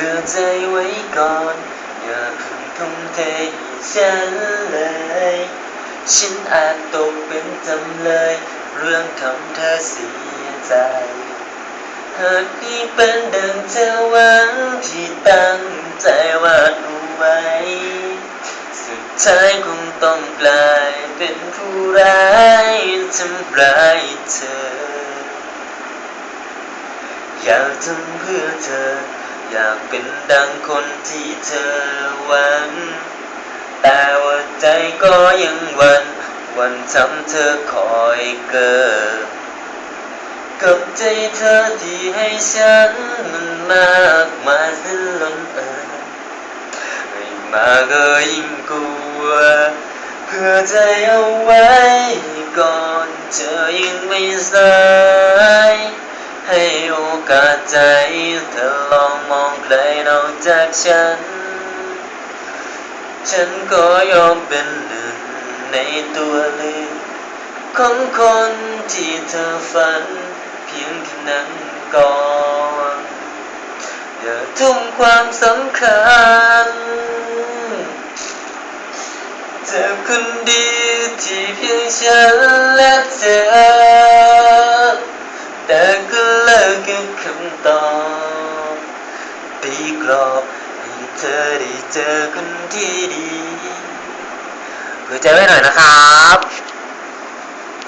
พื่อใจไว้ก่อน อย่าเพิ่งทุ่มเทฉันเลย ฉันอาจตกเป็นจำเลย เรื่องทำเธอเสียใจ หากนี่เป็นดังเธอหวังที่ตั้งใจวาดเอาไว้ สุดท้ายคงต้องกลายเป็นผู้ร้ายทำร้ายเธอ อยากทำเพื่อเธอ อยากเป็นดังคนที่เธอหวัง แต่ว่าใจก็ยังวัน วันทำเธอคอยเกิดกับใจเธอที่ให้ฉันมันมากมายสิ้นล้นเอ่ยไม่มาก็ยิ่งกลัว เพื่อใจเอาไว้ก่อนเธอยังไม่สายให้โอ กาใจเธอลองมองใครนอกจากฉัน ฉันก็ยอมเป็นหนึ่งในตัวเลือกของคนที่เธอฝัน เพียงแค่นั้นก่อนอย่าทุ่มความสำคัญ เธอคนดีที่เพียงฉันและเธอ แต่ก็เลิกกับคำตอบตีกรอบให้เธอได้เจอคนที่ดีเผื่อใจไว้หน่อยนะครับ